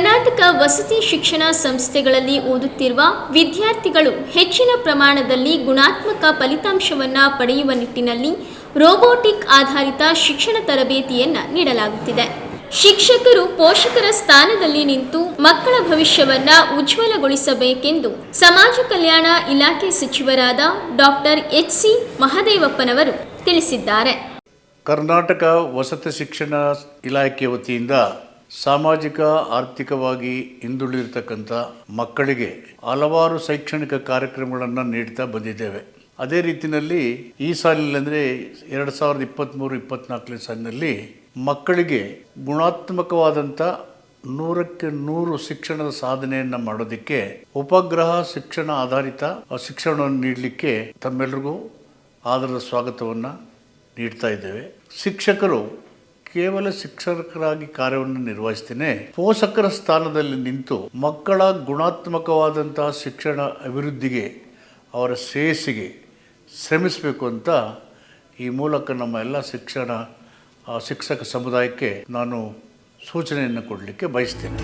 ಕರ್ನಾಟಕ ವಸತಿ ಶಿಕ್ಷಣ ಸಂಸ್ಥೆಗಳಲ್ಲಿ ಓದುತ್ತಿರುವ ವಿದ್ಯಾರ್ಥಿಗಳು ಹೆಚ್ಚಿನ ಪ್ರಮಾಣದಲ್ಲಿ ಗುಣಾತ್ಮಕ ಫಲಿತಾಂಶವನ್ನು ಪಡೆಯುವ ನಿಟ್ಟಿನಲ್ಲಿ ರೋಬೋಟಿಕ್ ಆಧಾರಿತ ಶಿಕ್ಷಣ ತರಬೇತಿಯನ್ನು ನೀಡಲಾಗುತ್ತಿದೆ. ಶಿಕ್ಷಕರು ಪೋಷಕರ ಸ್ಥಾನದಲ್ಲಿ ನಿಂತು ಮಕ್ಕಳ ಭವಿಷ್ಯವನ್ನ ಉಜ್ವಲಗೊಳಿಸಬೇಕೆಂದು ಸಮಾಜ ಕಲ್ಯಾಣ ಇಲಾಖೆ ಸಚಿವರಾದ ಡಾಕ್ಟರ್ ಎಚ್ ಸಿ ಮಹದೇವಪ್ಪನವರು ತಿಳಿಸಿದ್ದಾರೆ. ಕರ್ನಾಟಕ ವಸತಿ ಶಿಕ್ಷಣ ಇಲಾಖೆ ವತಿಯಿಂದ ಸಾಮಾಜಿಕ, ಆರ್ಥಿಕವಾಗಿ ಹಿಂದುಳಿದಿರ್ತಕ್ಕಂಥ ಮಕ್ಕಳಿಗೆ ಹಲವಾರು ಶೈಕ್ಷಣಿಕ ಕಾರ್ಯಕ್ರಮಗಳನ್ನು ನೀಡ್ತಾ ಬಂದಿದ್ದೇವೆ. ಅದೇ ರೀತಿಯಲ್ಲಿ ಈ ಸಾಲಿನಲ್ಲಿ ಅಂದರೆ ಎರಡು ಸಾವಿರದ ಇಪ್ಪತ್ತ್ಮೂರು ಇಪ್ಪತ್ತ್ನಾಲ್ಕನೇ ಸಾಲಿನಲ್ಲಿ ಮಕ್ಕಳಿಗೆ ಗುಣಾತ್ಮಕವಾದಂಥ ನೂರಕ್ಕೆ ನೂರು ಶಿಕ್ಷಣದ ಸಾಧನೆಯನ್ನು ಮಾಡೋದಕ್ಕೆ ಉಪಗ್ರಹ ಶಿಕ್ಷಣ ಆಧಾರಿತ ಶಿಕ್ಷಣವನ್ನು ನೀಡಲಿಕ್ಕೆ ತಮ್ಮೆಲ್ಲರಿಗೂ ಆದರದ ಸ್ವಾಗತವನ್ನು ನೀಡ್ತಾ ಇದ್ದೇವೆ. ಶಿಕ್ಷಕರು ಕೇವಲ ಶಿಕ್ಷಕರಾಗಿ ಕಾರ್ಯವನ್ನು ನಿರ್ವಹಿಸ್ತೇನೆ. ಪೋಷಕರ ಸ್ಥಾನದಲ್ಲಿ ನಿಂತು ಮಕ್ಕಳ ಗುಣಾತ್ಮಕವಾದಂತಹ ಶಿಕ್ಷಣ ಅಭಿವೃದ್ಧಿಗೆ ಅವರ ಶ್ರೇಯಸ್ಸಿಗೆ ಶ್ರಮಿಸಬೇಕು ಅಂತ ಈ ಮೂಲಕ ನಮ್ಮ ಎಲ್ಲ ಶಿಕ್ಷಣ ಶಿಕ್ಷಕ ಸಮುದಾಯಕ್ಕೆ ನಾನು ಸೂಚನೆಯನ್ನು ಕೊಡಲಿಕ್ಕೆ ಬಯಸ್ತೇನೆ.